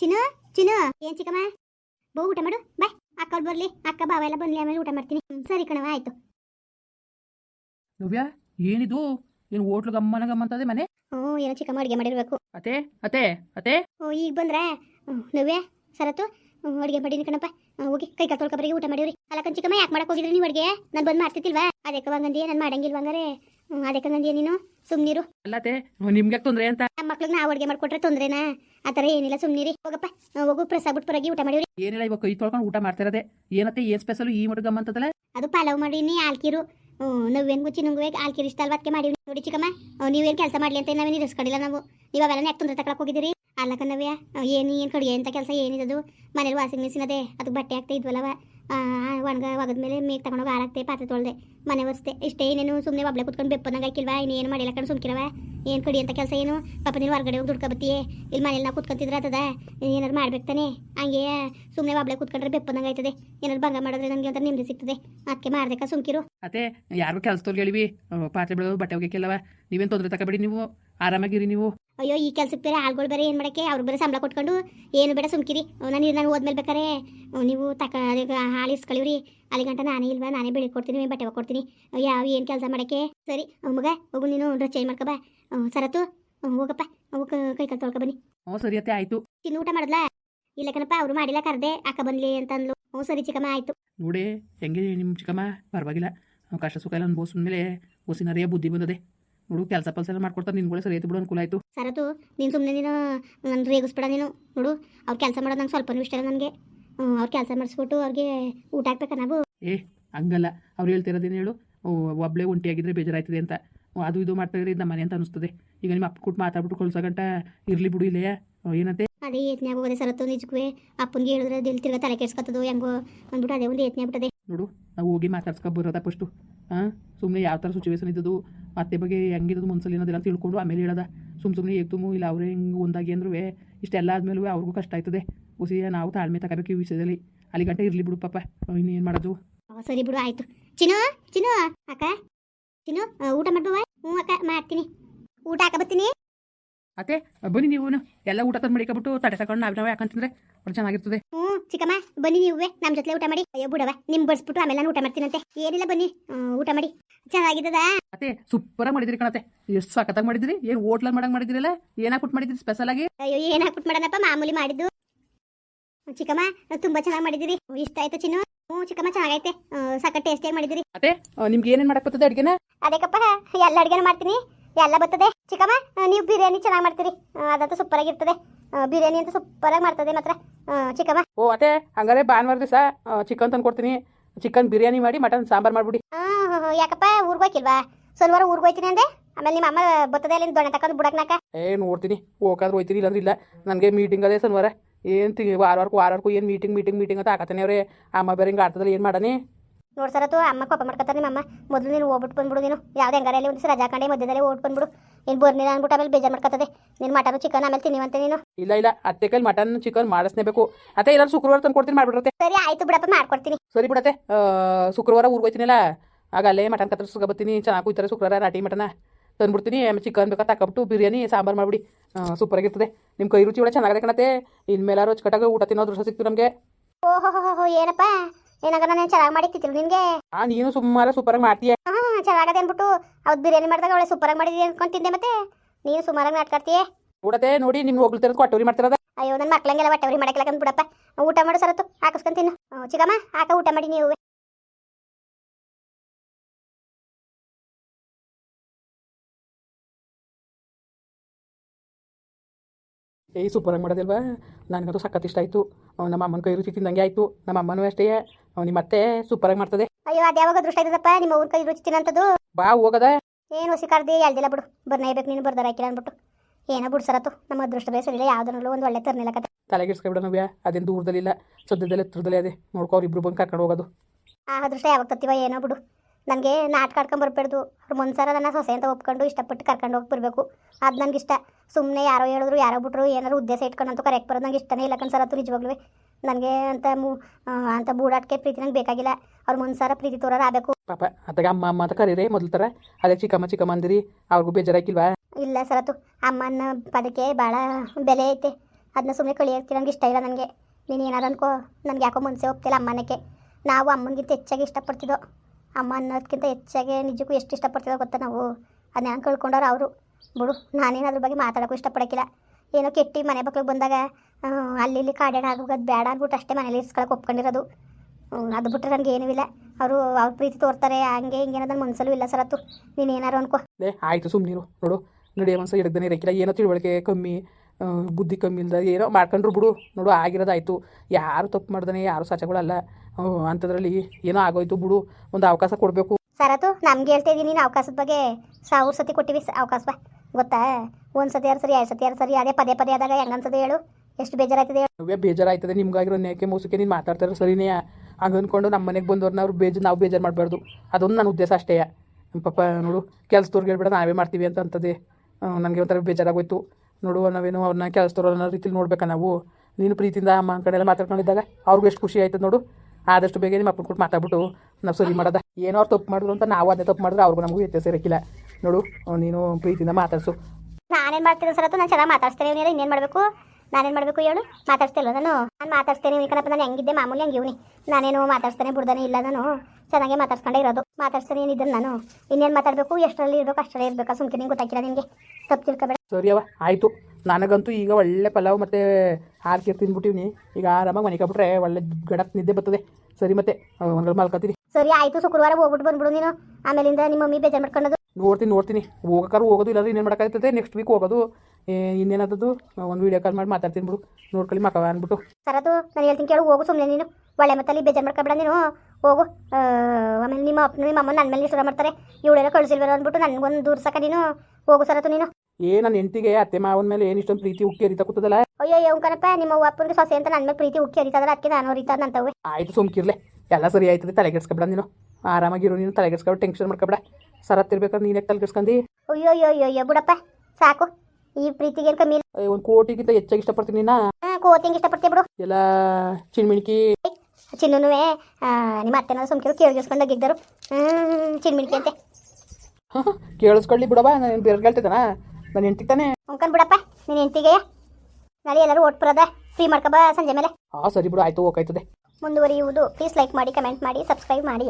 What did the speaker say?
ಚಿನ್ನು ಚಿನ್ನು. ಏನ್ ಚಿಕ್ಕಮ್ಮ? ಬೋ ಊಟ ಮಾಡು. ಬಾಯ್ ಅಕ್ಕ ಬರ್ಲಿ. ಅಕ್ಕ ಬಾವ ಎಲ್ಲ ಬಂದ್ಲಿ ಆಮೇಲೆ ಊಟ ಮಾಡ್ತೀನಿ. ಸರಿ ಕಣವ ಆಯ್ತು. ನವ್ಯ ಏನಿದು? ಏನು ಹೋಟ್ಲು ಗಮ್ಮನ ಗಮ್ಮಂತದೆ ಮನೆ? ಓ ಏನೋ ಚಿಕ್ಕಮ್ಮ ಅಡುಗೆ ಮಾಡಿರ್ಬೇಕು. ಅತೆ ಅತೆ ಅತೆ ಓ ಈಗ ಬಂದ್ರೆ? ನವ್ಯ ಸರತ್ತು ಅಡುಗೆ ಮಾಡೀನಿ ಕಣಪ್ಪ. ಹೋಗಿ ಕೈ ಕಾಲು ತೊಳ್ಕೊಬರಿಗೆ ಊಟ ಮಾಡಿವ್ರಿ ಅಲ್ಲಕನ್ ಚಿಕ್ಕಮ್ಮ ಯಾಕೆ ಮಾಡಕ್ ಹೋಗಿದ್ರಿ ನೀವು ಅಡುಗೆ? ನಾನು ಬಂದು ಮಾಡ್ತಿತ್ತಿಲ್ವಾ ಅದಕ್ಕೆ ಬಂಗಂದಿ ನಾನು ಮಾಡಂಗಿಲ್ವಂಗಾರೆ ಅದಕ್ಕೆ ನೀನು? ಸುಮ್ನಿರು. ಅಲ್ಲತೆ ನಿಮ್ಗೆ ತೊಂದರೆ ಅಂತ? ನಮ್ಮ ಮಕ್ಳಿಗೆ ನಾವು ಅಡುಗೆ ಮಾಡ್ಕೊಟ್ರೆ ತೊಂದ್ರೆನಾ? ಆ ಥರ ಏನಿಲ್ಲ ಸುಮ್ನಿರಿ. ಹೋಗಪ್ಪ. ಹೋಗು ಪ್ರಸಾದ ಬಿಟ್ಟು ಹೊರಗೆ ಊಟ ಮಾಡಿವ್ರಿ. ಏನಿಲ್ಲ ಇವಾಗ ಕೈ ತೊಳ್ಕೊಂಡು ಊಟ ಮಾಡ್ತಿರೋದೆ. ಏನತ್ತೆ ಏನು ಸ್ಪೆಷಲ್ ಈ ಮಟ್ಟ ಗಮ್ಮಂತದಲ್ಲ ಅದು ಪಲಾವ್ ಮಾಡೀನಿ ಆಲ್ಕಿರು ನವ್ವೇನು ಗುಚ್ಚಿ ನುಂಗುವೆ ಆಲ್ಕಿರು ಇಷ್ಟ ಅಲ್ವಾ ಅದಕ್ಕೆ ಮಾಡೀವಿ ನೋಡಿ ಚಿಕ್ಕಮ್ಮ ನೀವೇನ್ ಕೆಲಸ ಮಾಡ್ಲಿ ಅಂತ ನಾವೇನು ಇರಿಸ್ಕೊಂಡಿಲ್ಲ ನಾವು. ನೀವು ಅವೆಲ್ಲ ಯಾಕೆ ತೊಂದರೆ ತಗೊಳಕ್ ಹೋಗಿದ್ದೀರಿ? ಅಲ್ಲಕ್ಕ ನವ್ಯ ಏನು ಏನು ಕಡಿಗೆ ಅಂತ ಕೆಲಸ ಏನಿದದು ಮನೇಲಿ ವಾಸಿಂಗ್ ಮಿಷಿನ್ ಅದೇ ಅದಕ್ಕೆ ಬಟ್ಟೆ ಹಾಕ್ತಾ ಇದ್ವಲ್ಲವ. ಒಣಗ ಒಗದ್ಮೇಲೆ ಮೇಗ್ ತಗೊಂಡೋಗಿ ಆರಾಕ್ತೆ ಪಾತ್ರೆ ತೊಳ್ದೆ, ಮನೆ ಒರೆಸ್ತೆ ಇಷ್ಟೇ ಏನೇನು ಸುಮ್ಮನೆ ಒಬ್ಳೆ ಕುತ್ಕೊಂಡು ಬೆಪ್ಪನಾಗ ಹಾಕಿಲ್ವಾ? ಇನ್ನೇನು ಮಾಡಿಲ್ಲ ಕಣ್ ಸುಮ್ಕಿರವ? ಏನು ಕಡಿ ಅಂತ ಕೆಲಸ ಏನು? ಪಾಪ ನೀನು ಹೊರಗಡೆ ಹೋಗಿ ದುಡ್ಕೊಬತ್ತಿಯೇ? ಇಲ್ಲಿ ಮನೇಲಿ ನಾವು ಕುತ್ಕೊಂತಿದ್ರೆ ಆತದ? ಏನಾದ್ರು ಮಾಡ್ಬೇಕು ತಾನೆ? ಹಂಗೆ ಸುಮ್ಮನೆ ಒಬ್ಳೆ ಕುತ್ಕೊಂಡ್ರೆ ಬೆಪ್ಪನಾಗ ಆಯ್ತದೆ. ಏನಾದ್ರು ಭಂಗ ಮಾಡಿದ್ರೆ ನನಗೆ ಅಂತ ನೆಮ್ಮದಿ ಸಿಗ್ತದೆ. ಅದಕ್ಕೆ ಮಾಡ್ದಕ್ಕ ಸುಮ್ಕಿರು. ಅತೆ ಯಾರು ಕೆಲಸದವ್ರಿಗೆ ಹೇಳಿವಿ ಪಾತ್ರೆ ಬೆಳೆದು ಬಟ್ಟೆ ಹೋಗಿಕ್ಕೆಲ್ಲವ ನೀವೇನು ತೊಂದರೆ ತಗೋಬೇಡಿ ನೀವು. ಆರಾಮಾಗಿರಿ ನೀವು. ಅಯ್ಯೋ ಈ ಕೆಲ್ಸಕ್ಕೆ ಬೇರೆ ಆಳ್ಗಳು ಬೇರೆ ಏನು ಮಾಡೋಕ್ಕೆ? ಅವ್ರಿಗೆ ಬೇರೆ ಸಂಬಳ ಕೊಟ್ಕೊಂಡು ಏನು ಬೇಡ ಸುಮ್ಕಿರಿ. ನಾನು ನಾನು ಹೋದ್ಮೇಲೆ ಬೇಕಾರೆ. ನೀವು ತಕ ಹಾಲು ಅಲ್ಲಿಗಂಟ ಅಲ್ಲಿ ಗಂಟ ನಾನೇ ಇಲ್ವಾ? ನಾನೇ ಬೆಳಿಗ್ಗೆ ಕೊಡ್ತೀನಿ ಬಟ್ಟೆ ಕೊಡ್ತೀನಿ. ಯಾವ ಏನು ಕೆಲಸ ಮಾಡೋಕ್ಕೆ? ಸರಿ ಮಗ ಹೋಗು ನೀನು ಡ್ರೆಸ್ ಚೇಂಜ್ ಮಾಡ್ಕೊ ಬಾ. ಅಹ್, ಸರತು. ಅಹ್, ಹೋಗಪ್ಪ. ಹೋಗು ಕ- ಕಾಲು ತೊಳ್ಕೊ ಬನ್ನಿ. ಹ್ಞೂ ಸರಿ ಅತ್ತೆ ಆಯಿತು. ತಿನ್ನು ಊಟ ಮಾಡಿದ್ಲಾ? ಇಲ್ಲ ಕಣಪ್ಪ ಅವ್ರು ಮಾಡಿಲ್ಲ ಕರ್ದೆ. ಅಕ್ಕ ಬಂದ್ಲಿ ಅಂತ ಅಂದ್ಲು. ಹ್ಞೂ ಸರಿ ಚಿಕ್ಕಮ್ಮ ಆಯ್ತು. ನೋಡಿ ಹೆಂಗೆ ನಿಮ್ಮ ಚಿಕ್ಕಮ್ಮ? ಪರವಾಗಿಲ್ಲ. ಕಷ್ಟ ಸುಖ ಎಲ್ಲ ಅನ್ಭವಿಸಿದ ಮೇಲೆ ಹೊಸಿನ ಬುದ್ಧಿ ಬಂದದೆ. ನೋಡು ಕೆಲಸ ಪಲ್ಸ ಎಲ್ಲ ಮಾಡ್ಕೊಡ್ತಾರೆ ನಿನ್ಗಳೇ ಸರಿ ಆಯ್ತು ಬಿಡು ಅನುಕೂಲ ಆಯಿತು. ಸರತು ನೀನು ಸುಮ್ಮನೆ ನೀನು ನನ್ನ ರೇಗಿಸ್ಬೇಡ ನೀನು. ನೋಡು ಅವ್ರು ಕೆಲಸ ಮಾಡೋದು ನಂಗೆ ಸ್ವಲ್ಪನೂ ಇಷ್ಟ ಇಲ್ಲ ನನಗೆ. ಅವ್ರು ಕೆಲಸ ಮಾಡಿಸ್ಬಿಟ್ಟು ಅವ್ರಿಗೆ ಊಟ ಹಾಕ್ಬೇಕ ನಾವು? ಏ ಹಂಗಲ್ಲ. ಅವ್ರು ಹೇಳ್ತಿರೋದೇನು ಹೇಳು? ಓ, ಒಬ್ಳೆ ಒಂಟಿಯಾಗಿದ್ರೆ ಬೇಜಾರಾಯ್ತದೆ ಅಂತ. ಅದು ಇದು ಮಾಡ್ತಾ ಇದ್ರೆ ಇದು ಮನೆ ಅಂತ ಅನಿಸ್ತದೆ ಈಗ ನಿಮ್ಮ ಅಪ್ಪ ಕೊಟ್ಟು ಮಾತಾಡ್ಬಿಟ್ಟು ಕಳ್ಸೋ ಗಂಟ ಇರಲಿ ಬಿಡು ಇಲ್ಲೇ. ಏನಂತೆ? ಅದೇ ಏತ್ನ್ಯಾಗ ಹೋಗೋದೆ ಸರತ್ತು ನಿಜಕ್ಕೆ ಅಪ್ಪನಿಗೆ ಹೇಳಿದ್ರೆ ದಿಲ್ ತಿರ್ಗ ತಲೆ ಕೆಡ್ಸ್ಕೊತದೋ ಹೆಂಗೋ ಅಂದ್ಬಿಟ್ಟು ಅದೇ ಒಂದು ಏತ್ನೆ ಆಗ್ಬಿಟ್ಟದೆ. ನೋಡು ನಾವು ಹೋಗಿ ಮಾತಾಡ್ಸ್ಕೊ ಬರೋದ ಫಸ್ಟು ಸುಮ್ಮನೆ ಯಾವ ಥರ ಸಿಚುವೇಶನ್ ಇದ್ದದು ಅತ್ತೆ ಬಗ್ಗೆ ಹೆಂಗಿರೋದು ಮುನ್ಸಲಿ ಅಂತ ತಿಳ್ಕೊಂಡು ಆಮೇಲೆ ಹೇಳೋದ. ಸುಮ್ಮ ಸುಮ್ಮನೆ ಏಕ್ತುಮು ಇಲ್ಲ ಅವರೇ ಹಿಂಗೆ ಒಂದಾಗಿ ಅಂದ್ರೂ ಇಷ್ಟೆಲ್ಲ ಆದಮೇಲೂ ಅವ್ರಿಗೂ ಕಷ್ಟ ಆಯ್ತದೆ. ಹುಸಿ ನಾವು ತಾಳ್ಮೆ ತಗೋಬೇಕು ಈ ವಿಷಯದಲ್ಲಿ. ಅಲ್ಲಿ ಗಂಟೆ ಇರಲಿ ಬಿಡು ಪಾಪ ಏನು ಮಾಡೋದು? ಸರಿ ಬಿಡು ಆಯಿತು. ಚಿನ್ನು ಚಿನ್ನು ಅಕ್ಕ. ಚಿನ್ನು ಊಟ ಮಾಡ್ಬವ ಹ್ಞೂ ಅಕ್ಕ ಮಾಡ್ತೀನಿ. ಊಟ ಹಾಕ ಬರ್ತೀನಿ. ಅತ್ತೆ ಬನ್ನಿ ನೀವು ಎಲ್ಲ ಊಟ ತಂದು ಮಡಿಕೊಬಿಟ್ಟು ತಡೆ ತಗೊಂಡು ನಾವು ನಾವು ಯಾಕಂತಂದ್ರೆ ಅವ್ರು ಚೆನ್ನಾಗಿರ್ತದೆ. ಚಿಕ್ಕಮ್ಮ ಬನ್ನಿ ನೀವೇ ನಮ್ಮ ಜೊತೆ ಊಟ ಮಾಡಿ. ಅಯ್ಯೋ ಬಿಡವ ನಿಮ್ ಬಡಿಸ್ಬಿಟ್ಟು ಆಮೇಲೆ ನಾನು ಊಟ ಮಾಡ್ತೀನಂತೆ. ಏನಿಲ್ಲ ಬನ್ನಿ ಊಟ ಮಾಡಿ. ಚೆನ್ನಾಗಿದ್ದದ? ಅತ್ತೆ ಸೂಪರ್ ಮಾಡಿದಿರಿ ಕಣತೆ ಎಷ್ಟು ಸಖತ್ತಾಗಿ ಮಾಡಿದಿರಿ? ಏನ್ ಹೋಟ್ಲಲ್ಲಿ ಮಾಡಂಗೆ ಮಾಡಿದಿರಲ್ಲ? ಏನಾಗ್ಬಿಟ್ಟು ಮಾಡಿದಿರಿ ಸ್ಪೆಷಲ್ ಆಗಿ? ಅಯ್ಯೋ ಏನ್ ಹಾಕ್ಬಿಟ್ಟು ಮಾಡೋಣಪ್ಪ ಮಾಮೂಲಿ ಮಾಡಿದ್ದು. ಚಿಕ್ಕಮ್ಮ ತುಂಬಾ ಚೆನ್ನಾಗಿ ಮಾಡಿದಿರಿ. ಇಷ್ಟ ಆಯ್ತು ಚಿನ್ನು. ಹ್ಞೂ ಚಿಕ್ಕಮ್ಮ ಚೆನ್ನಾಗೈತೆ. ಸಕ್ಕ ಟೇಸ್ಟಿಯಾಗಿ ಮಾಡಿದಿರಿ. ಅತ್ತೆ ನಿಮ್ಗೆ ಏನೇನು ಮಾಡಕ್ಕೆ ಬರ್ತದೆ ಅಡುಗೆನ? ಅದಕ್ಕಪ್ಪ ಎಲ್ಲ ಅಡುಗೆನೂ ಮಾಡ್ತೀನಿ. ಎಲ್ಲ ಬರ್ತದೆ. ಚಿಕ್ಕಮ್ಮ ನೀವು ಬಿರಿಯಾನಿ ಚೆನ್ನಾಗಿ ಮಾಡ್ತೀರಿ. ಅದಂತ ಸೂಪರ್ ಆಗಿರ್ತದೆ. ಬಿರಿಯಾನಿ ಅಂತ ಸೂಪರ್ ಆಗಿ ಮಾಡ್ತದೆ ಮಾತ್ರ. ಚಿಕ್ಕಮ್ಮ. ಓ ಅದೇ ಹಂಗಾರೆ ಭಾನುವಾರ ದಿವಸ ಚಿಕನ್ ತಂದು ಕೊಡ್ತೀನಿ. ಚಿಕನ್ ಬಿರಿಯಾನಿ ಮಾಡಿ ಮಟನ್ ಸಾಂಬಾರು ಮಾಡ್ಬಿಡಿ. ಹೋ, ಯಾಕಪ್ಪ ಊರ್ಗೆ ಹೋಗಿಲ್ವಾ ಸೋಮವಾರ ಊರ್ಗೆ ಹೋಯ್ತೀನಿ ಅಂದೆ. ಆಮೇಲೆ ನಿಮ್ಮ ಅಮ್ಮ ಬರ್ತದೆ ಅಲ್ಲಿ ದೊಣ್ಣೆ ತಕೊಂಡು ಬುಡಕ್ನಾಕ. ಏ ನೋಡ್ತೀನಿ. ಹೋಗಾದ್ರೆ ಹೋಯ್ತೀನಿ ಇಲ್ಲಾಂದ್ರೆ ಇಲ್ಲ. ನನಗೆ ಮೀಟಿಂಗ್ ಅದೇ ಸೋಮವಾರ ಏನು ವಾರ ವಾರಕ್ಕೂ ವಾರಕ್ಕೂ ಏನು ಮೀಟಿಂಗ್ ಮೀಟಿಂಗ್ ಮೀಟಿಂಗ್ ಅಂತ ಹಾಕತ್ತಾನೆ ಅವ್ರೆ. ಅಮ್ಮ ಬೇರೆ ಹಿಂಗೆ ಆಡ್ತದಲ್ಲ ಏನು ಮಾಡಾನಿ ನೋಡ್ಸರತ್ತು ಅಮ್ಮ ಕೋಪ ಮಾಡ್ಕೊತಾರೆ ನಿಮ್ಮ ಅಮ್ಮ. ಮೊದಲು ನೀನು ಹೋಗ್ಬಿಟ್ಟು ಬಂದ್ಬಿಡು ನೀನು. ಯಾವ್ದು ಹೆಂಗಾರಲ್ಲಿ ಒಂದು ರಜಾ ಕಂಡೆ ಮಧ್ಯದಲ್ಲಿ ಓಟ್ ಬಂದ್ಬಿಡು. ನೀನು ಬರ್ನಿಲ್ಲ ಅಂದ್ಬಿಟ್ಟು ಆಮೇಲೆ ಬೇಜಾರು ಮಾಡ್ಕೊತದೆ. ನೀನು ಮಟನು ಚಿಕನ್ ಆಮೇಲೆ ತಿನ್ನಿವಂತೆ ನೀನು. ಇಲ್ಲ ಇಲ್ಲ. ಅತ್ತೆ ಕೈಲಿ ಮಟನ್ ಚಿಕನ್ ಮಾಡಿಸ್ನೇಬೇಕು ಅತ್ತೆ ಇಲ್ಲ ಶುಕ್ರವಾರ ತಂದು ಕೊಡ್ತೀನಿ ಮಾಡ್ಬಿಡುತ್ತೆ ಸರಿ ಆಯ್ತು ಬಿಡಪ್ಪ ಮಾಡ್ಕೊಡ್ತೀನಿ. ಸರಿ ಬಿಡತ್ತೆ. ಶುಕ್ರವಾರ ಊರಿಗೆ ಹೋಯ್ತೀನಲ್ಲ? ಆಗ ಅಲ್ಲೇ ಮಟನ್ ಕತ್ತರಿಸ್ಕೊಬತ್ತೀನಿ ಚೆನ್ನಾಗಿ ಕೂತಾರೆ ಶುಕ್ರವಾರ ನಾಟಿ ಮಟನ. ತಂದ್ಬಿಡ್ತೀನಿ. ಆಮೇಲೆ ಚಿಕನ್ ಬೇಕಾ ತಗೊಬಿಟ್ಟು ಬಿರಿಯಾನಿ ಸಾಂಬಾರು ಮಾಡಿಬಿಡಿ. ಸೂಪರಾಗಿರ್ತದೆ ನಿಮ್ಮ ಕೈ ರುಚಿ ಒಳ್ಳೆ ಚೆನ್ನಾಗಿದೆ ಕಣತ್ತೆ. ಇನ್ಮೇಲಾರು ಅಚ್ಚುಕಟ್ಟಾಗಿ ಊಟ ತಿನ್ನೋ ದೃಶ್ಯ ಸಿಕ್ತು ನಮಗೆ. ಓಹೋ ಏನಪ್ಪ? ಏನಾಗ ನಾನು ಚೆನ್ನಾಗಿ ಮಾಡಿತ್ತಿದ್ರು ನಿನಗೆ? ಆ ನೀನು ಸುಮಾರು ಸೂಪರಾಗಿ ಮಾಡ್ತೀಯ? ಹಾಂ ಚೆನ್ನಾಗದೆ ಅಂದ್ಬಿಟ್ಟು ಅವ್ರು ಬಿರಿಯಾನಿ ಮಾಡಿದಾಗ ಅವಳೆ ಸೂಪರಾಗಿ ಮಾಡಿದ್ವಿ ಅನ್ಕೊಂಡು ತಿಂದೆ ಮತ್ತೆ. ನೀನು ಸುಮಾರಾಗಿ ನಾಟ್ಕಾಡ್ತೀಯ? ಕೂಡತೆ ನೋಡಿ ನಿಮ್ಗೆ ಹೋಗ್ಲಿತ್ತಿರೋದು ಕೊಟ್ಟವ್ರಿ ಮಾಡ್ತಿರೋದ? ಅಯ್ಯೋ ನನ್ನ ಮಕ್ಳಂಗೆಲ್ಲ ಹೊಟ್ಟೆ ಉರಿ ಮಾಡಕ್ಕಿಲ್ಲ ಬಿಡಪ್ಪ. ಊಟ ಮಾಡು ಸರತ್ತು ಹ್ಞೂ, ಚಿಕ್ಕಮ್ಮ ಹಾಕ ಊಟ ಮಾಡಿ ನೀವು ಏಯ್ ಸೂಪರಾಗಿ ಮಾಡೋದಿಲ್ವಾ ನನಗಂತೂ ಸಖತ್ ಇಷ್ಟ ಆಯಿತು. ನಮ್ಮ ಅಮ್ಮನ ಕೈ ರುಚಿ ತಿಂದಂಗೆ ಆಯಿತು. ನಮ್ಮ ಅಮ್ಮನೂ ಅಷ್ಟೇ. ನಿಮ್ಮ ಅತ್ತೆ ಆಗಿ ಮಾಡ್ತದೆ. ಅಯ್ಯೋ ಅದ್ಯಾವಾಗ ದೃಷ್ಟ ಇದ್ದಪ್ಪ ನಿಮ್ಮ ಊರ ಕೈ ರುಚಿ ತಿನ್ನಂಥದ್ದು ಬಾ ಹೋಗದ. ಏನು ಹೊಸಿ ಕಾರ್ದಿ ಎಳ್ದಿಲ್ಲ ಬಿಡು. ಬರ್ನೇಬೇಕು ನೀನು ಬರ್ದಾರ ಹಾಕಿಲ್ಲ ಅಂದ್ಬಿಟ್ಟು. ಏನೋ ಬಿಡ್ಸರತ್ತು ನಮ್ಮ ಅದೃಷ್ಟ ಬೇಸರಿಲ್ಲ ಯಾವ್ದನ್ನೂ ಒಂದು ಒಳ್ಳೆ ತರ್ನಿಲ್ಲ ಕತೆ. ತಲೆಗಿಡ್ಸ್ಕೊಬಿಡ ನವ್ಯ. ಅದೇನು ದೂರದಲ್ಲಿಲ್ಲ. ಸದ್ಯದಲ್ಲೇ ಹತ್ರದಲ್ಲೇ ಅದೇ. ನೋಡ್ಕೊ ಅವ್ರು ಇಬ್ಬರು ಬಂದು ಕರ್ಕೊಂಡು ಹೋಗೋದು. ಆ ಅದೃಷ್ಟ ಯಾವಾಗ ತತ್ತಿವ? ಏನೋ ಬಿಡು. ನನಗೆ ನಾಟಕ ಆಡ್ಕೊಂಡು ಬರ್ಬೇಡ್ದು ಅವ್ರು ನನ್ನ ಸೊಸೆ ಅಂತ ಒಪ್ಕೊಂಡು ಇಷ್ಟಪಟ್ಟು ಕರ್ಕೊಂಡು ಹೋಗಿ ಬರಬೇಕು. ಅದು ನನಗೆ ಇಷ್ಟ. ಸುಮ್ಮನೆ ಯಾರೋ ಹೇಳಿದ್ರು ಯಾರೋ ಬಿಟ್ರು ಏನಾರು ಉದ್ದೇಶ ಇಟ್ಕೊಂಡಂತೂ ಕರೆಕ್ಟ್ ಬರೋದು ನಂಗೆ ಇಷ್ಟನೇ ಇಲ್ಲ ಕಣ್ಸರತ್ತು ನಿಜವಾಗ್ಲೂ ನನಗೆ ಅಂತ ಮು ಅಂತ ಬೂಡಾಟಕ್ಕೆ ಪ್ರೀತಿ ನಂಗೆ ಬೇಕಾಗಿಲ್ಲ. ಅವ್ರು ಮುಂದ್ಸರ ಪ್ರೀತಿ ತೋರಾರ ಆಗಬೇಕು. ಪಾಪ ಅತ್ತಾಗ ಅಮ್ಮ ಅಮ್ಮ ಅಂತ ಕರೀರಿ ಮೊದಲು ಥರ. ಅದೇ ಚಿಕ್ಕಮ್ಮ ಚಿಕ್ಕಮ್ಮ ಅಂದಿರಿ ಅವ್ರಿಗೂ ಬೇಜಾರಾಗಿಲ್ವಾ? ಇಲ್ಲ ಸರತ್ತು ಅಮ್ಮನ ಪದಕ್ಕೆ ಭಾಳ ಬೆಲೆ ಐತೆ. ಅದನ್ನ ಸುಮ್ಮನೆ ಕಳಿಯೋಕ್ಕೆ ನಂಗೆ ಇಷ್ಟ ಇಲ್ಲ ನನಗೆ ನೀನು ಏನಾರು ಅನ್ಕೋ ನನಗೆ ಯಾಕೋ ಮನಸ್ಸೇ ಹೋಗ್ತಿಲ್ಲ ಅಮ್ಮನಕ್ಕೆ. ನಾವು ಅಮ್ಮನಿಗಿಂತ ಹೆಚ್ಚಾಗಿ ಇಷ್ಟಪಡ್ತಿದ್ದೋ. ಅಮ್ಮ ಅನ್ನೋದಕ್ಕಿಂತ ಹೆಚ್ಚಾಗಿ ನಿಜಕ್ಕೂ ಎಷ್ಟು ಇಷ್ಟಪಡ್ತಿದ್ದೋ ಗೊತ್ತಾ ನಾವು? ಅದನ್ನ ಹೆಂಗೆ ಕಳ್ಕೊಂಡವ್ರು ಅವರು? ಬಿಡು, ನಾನೇನು ಅದ್ರ ಬಗ್ಗೆ ಮಾತಾಡೋಕ್ಕೂ ಇಷ್ಟಪಡೋಕ್ಕಿಲ್ಲ. ಏನೋ ಕೆಟ್ಟಿ ಮನೆ ಮಕ್ಳಿಗೆ ಬಂದಾಗ ಅಲ್ಲಿ ಇಲ್ಲಿ ಕಾಡ್ಯಾಡ ಆಗೋದು ಬೇಡ ಅಂದ್ಬಿಟ್ಟು ಅಷ್ಟೇ ಮನೇಲಿ ಇಸ್ಕೊಳಕ್ಕೆ ಒಪ್ಕೊಂಡಿರೋದು. ಅದು ಬಿಟ್ಟರೆ ನನಗೆ ಏನೂ ಇಲ್ಲ. ಅವರು ಅವ್ರ ಪ್ರೀತಿ ತೋರ್ತಾರೆ, ಹಂಗೆ ಹಿಂಗೆ ನನ್ನ ಮನಸ್ಸಲ್ಲೂ ಇಲ್ಲ ಸರತ್ತು ನೀನು ಏನಾರು ಅನ್ಕೋ. ಲೇ, ಆಯಿತು ಸುಮ್ಮನಿರು ನೋಡು, ನೋಡಿ ಮನಸ್ಸು ಹಿಡ್ದಾನೆ ಇರೋಕ್ಕಿಲ್ಲ ಏನೋ ತಿಳುವಳಿಕೆ ಕಮ್ಮಿ. ಬುದ್ಧಿ ಕಮ್ಮಿ ಇಲ್ದ ಏನೋ ಮಾಡ್ಕೊಂಡ್ರು ಬಿಡು. ನೋಡು ಆಗಿರೋದಾಯ್ತು. ಯಾರು ತಪ್ಪು ಮಾಡ್ದಾನೆ ಯಾರು ಸಚಗಳಲ್ಲ. ಅಂಥದ್ರಲ್ಲಿ ಏನೋ ಆಗೋಯ್ತು ಬಿಡು. ಒಂದು ಅವಕಾಶ ಕೊಡಬೇಕು. ಸರತು ನಮ್ಗೆ ಹೇಳ್ತಾ ಇದ್ದೀನಿ ನೀನು ಅವಕಾಶದ ಬಗ್ಗೆ ಸಾವಿರ ಸತಿ ಕೊಟ್ಟಿವಿ. ಅವಕಾಶ ಬಾ. ಗೊತ್ತಾ? ಒಂದು ಸತಿ ಎರಡು ಸರಿ ಎರಡು ಸತಿ ಎರಡು ಸರಿ. ಅದೇ ಪದೇ ಪದೇ ಆದಾಗ ಹೆಂಗ್ ಅನ್ಸದೆ ಹೇಳು. ಎಷ್ಟು ಬೇಜಾರಾಯ್ತದೆ ನಾವೇ ಬೇಜಾರಾಯ್ತದೆ ನಿಮ್ಗಾಗಿರೋ ನೇಕೆ ಮೋಸಕ್ಕೆ ನೀನು ಮಾತಾಡ್ತಾರೆ ಸರಿನೇ. ಹಂಗೆ ಅಂದ್ಕೊಂಡು ನಮ್ಮ ಮನೆಗೆ ಬಂದವ್ರನ್ನ ಅವ್ರು ಬೇಜ ನಾವು ಬೇಜಾರು ಮಾಡಬಾರ್ದು. ಅದೊಂದು ನನ್ನ ಉದ್ದೇಶ ಅಷ್ಟೇ. ಪಾಪ ನೋಡು ಕೆಲಸದವ್ರಿಗೆ ಹೇಳ್ಬೇಡ ನಾವೇ ಮಾಡ್ತೀವಿ ಅಂತ ಅಂತದೆ ನನಗೆ ಒಂಥರ ಬೇಜಾರಾಗೋಯ್ತು. ನೋಡು ನಾವೇನೋ ಅವ್ರನ್ನ ಕೆಲಸದವ್ರು ಅನ್ನೋ ರೀತಿಲಿ ನೋಡ್ಬೇಕಾ ನಾವು. ನೀನು ಪ್ರೀತಿಯಿಂದ ಅಮ್ಮ ಕಡೆ ಎಲ್ಲ ಮಾತಾಡ್ಕೊಂಡಿದ್ದಾಗ ಅವ್ರಿಗೂ ಎಷ್ಟು ಖುಷಿ ಆಯ್ತದ ನೋಡು. ಆದಷ್ಟು ಬೇಗ ನಿಮ್ಮ ಅಪ್ಪನ ಕೊಟ್ಟು ಮಾತಾಡ್ಬಿಟ್ಟು ನಾವು ಸರಿ ಮಾಡೋದ. ಏನೋ ಅವ್ರು ತಪ್ಪು ಮಾಡಿದ್ರು ಅಂತ ನಾವು ಅದೇ ತಪ್ಪು ಮಾಡಿದ್ರೆ ಅವ್ರಿಗೂ ನಮಗೂ ವ್ಯತ್ಯಾಸ ಇರೋಕ್ಕಿಲ್ಲ ನೋಡು ನೀನು ಪ್ರೀತಿಯಿಂದ ಮಾತಾಡ್ಸು. ನಾನೇನು ಮಾಡ್ತೀನಿ ಸರ್ ನಾನು ಚೆನ್ನಾಗಿ ಮಾತಾಡ್ಸ್ತೇನೆ ಇವನೇರ ಇನ್ನೇನು ಮಾಡಬೇಕು? ನಾನೇನು ಮಾಡಬೇಕು ಹೇಳು? ಮಾತಾಡ್ತಿಲ್ಲ ನಾನು? ನಾನು ಮಾತಾಡ್ತೇನೆ ಈ ನಾನು ಹೆಂಗಿದ್ದೆ ಮಾಮೂಲಿ ಹಂಗೆ ಇವ್ನಿ ನಾನೇನು ಮಾತಾಡ್ತಾನೆ ಬಿಡ್ದಾನೆ ಇಲ್ಲ ನಾನು. ಚೆನ್ನಾಗೆ ಮಾತಾಡ್ಸ್ಕೊಂಡೇ ಇರೋದು. ಮಾತಾಡ್ಸ್ತಾನೆ ಏನಿದ್ದೆ ನಾನು. ಇನ್ನೇನು ಮಾತಾಡಬೇಕು? ಎಷ್ಟರಲ್ಲಿ ಇರಬೇಕು? ಅಷ್ಟರಲ್ಲಿ ಇರಬೇಕು? ಸುಮ್ಕೆ ನಿಂಗೆ ಗೊತ್ತಾಗಿಲ್ಲ ನಿನಗೆ. ತಪ್ಪು ತಿಳ್ಕೊಬೇಡ. ಸರಿ ಅವ ಆಯ್ತು. ನನಗಂತೂ ಈಗ ಒಳ್ಳೆ ಪಲಾವ್ ಮತ್ತು ಹಾಕಿ ತಿಂದ್ಬಿಟ್ಟಿವ್ನಿ ಈಗ ಆರಾಮಾಗಿ ಮನೆ ಬಿಟ್ರೆ ಒಳ್ಳೆ ಗಡಕ್ ನಿದ್ದೆ ಬರ್ತದೆ. ಸರಿ ಮತ್ತೆ ಒಂದು ಮಲ್ಕೋತೀನಿ ಸರಿ ಆಯ್ತು. ಶುಕ್ರವಾರ ಹೋಗ್ಬಿಟ್ಟು ಬಂದ್ಬಿಡು ನೀನು. ಆಮೇಲಿಂದ ನಿಮ್ಮ ಮಮ್ಮಿ ಬೇಜಾರು ಮಾಡ್ಕೊಳ್ಳೋದು ನೋಡ್ತೀನಿ ನೋಡ್ತೀನಿ. ಹೋಗಕ್ಕಾರು ಹೋಗೋದು ಇಲ್ಲಾಂದ್ರೆ ಇನ್ನೇನು ಮಾಡೋಕ್ಕಾಗ್ತದೆ ನೆಕ್ಸ್ಟ್ ವೀಕ್ ಹೋಗೋದು. ಇನ್ನೇನಾದದ್ದು? ಇನ್ನೇನದದು ಒಂದು ವೀಡಿಯೋ ಕಾಲ್ ಮಾಡಿ ಮಾತಾಡ್ತೀನಿ ಬಿಡು. ನೋಡ್ಕೊಳ್ಳಿ ಮಕ್ಕವ ಅಂದ್ಬಿಟ್ಟು. ಸರತು ನಾನು ಹೇಳ್ತೀನಿ ಕೇಳು ಹೋಗು ಸುಮ್ಮನೆ ನೀನು. ಒಳ್ಳೆ ಮತ್ತಲ್ಲಿ ಬೇಜಾರು ಮಾಡ್ಕೊಬೇಡ ನೀನು. ಹೋಗು. ಆಮೇಲೆ ನಿಮ್ಮ ಅಪ್ಪ ನಿಮ್ಮ ಅಮ್ಮ ನನ್ನ ಮೇಲೆ ಶುರು ಮಾಡ್ತಾರೆ. ಇವಳೆಲ್ಲ ಕಳಿಸಿಲ್ವಲ್ಲ ಅಂದ್ಬಿಟ್ಟು ನನಗೊಂದು ದೂರ ಸಾಕ ನೀನು. ಹೋಗು ಸರತು ನೀನು. ಏ ನನ್ನ ಹೆಂಡತಿಗೆ ಅತ್ತೆ ಮಾವನ ಮೇಲೆ ಏನು ಇಷ್ಟೊಂದು ಪ್ರೀತಿ ಉಕ್ಕಿ ಹರಿತಾ ಕೂತದಲ್ಲ? ಅಯ್ಯೋ ಅಯ್ಯೋ ಕಣಪ್ಪ ನಿಮ್ಮ ಅವ್ವ ಅಪ್ಪನಿಗೆ ಸೊಸೆ ಅಂತ ನನ್ನ ಮೇಲೆ ಪ್ರೀತಿ ಉಕ್ಕಿ ಹರಿತದಲ್ಲ ಅದಕ್ಕೆ ನಾನು ಹರಿತದ ಅಂತವೆ ಆಯ್ತು ಸುಮ್ಕಿರ್ಲೆ ಎಲ್ಲ ಸರಿ ಆಯ್ತದೆ ತಲೆಗೆಡ್ಸ್ಕೊಬೇಡ ನೀನು. ಆರಾಮಾಗಿರು ನೀನು ತಲೆಗೆಡ್ಸ್ಕೊಬೇಡ ಟೆನ್ಷನ್ ಮಾಡ್ಕೊಬೇಡ. ಸರತ್ತಿರ್ಬೇಕಾದ್ರೆ ನೀನೇ ತಲೆಗೆಡ್ಸ್ಕೊಂಡಿ ಅಯ್ಯೋ ಅಯ್ಯೋ ಅಯ್ಯೋ ಅಯ್ಯೋ ಬಿಡಪ್ಪ ಸಾಕು. ಈ ಪ್ರೀತಿಗೆ ಏನು ಕಮ್ಮಿ ಇಲ್ಲ ಒಂದು ಕೋಟಿಗಿಂತ ಹೆಚ್ಚಾಗಿ ಇಷ್ಟಪಡ್ತೀನಿ ನಾ ಹಾಂ ಕೋತಿಂಗ್ ಇಷ್ಟಪಡ್ತೀವಿ ಬಿಡು. ಎಲ್ಲ ಚಿಣ್ಮಿಣ್ಕಿ. ಚಿನ್ನೂ ನಿಮ್ಮ ಅತ್ತೆನ ಸುಮ್ಕಿರು ಕೇಳಿಸ್ಕೊಂಡು ಗೆದ್ದರು ಹ್ಞೂ ಚಿನ್ಮಿಣ್ಕಿ ಅಂತೆ. ಕೇಳಿಸ್ಕೊಳ್ಳಿ ಬಿಡವಾ ನಾನು ಬೇರೆ ಹೇಳ್ತಿದ್ದಾನ ನಾನು ಹೆಂಡತಿ ತಾನೇ. ಅಂಕನ್ ಬಿಡಪ್ಪ ನೀನು ಹೆಂಡತಿಗೆ. ನಾಳೆ ಎಲ್ಲರೂ ಓಟ್ ಬರೋದ. ಫ್ರೀ ಮಾಡ್ಕೊಬ ಸಂಜೆ ಮೇಲೆ. ಹಾ ಸರಿ ಬಿಡು ಆಯ್ತು ಹೋಗಾಯ್ತದೆ ಮುಂದುವರಿಯುವುದು. ಪ್ಲೀಸ್ ಲೈಕ್ ಮಾಡಿ ಕಮೆಂಟ್ ಮಾಡಿ ಸಬ್ಸ್ಕ್ರೈಬ್ ಮಾಡಿ.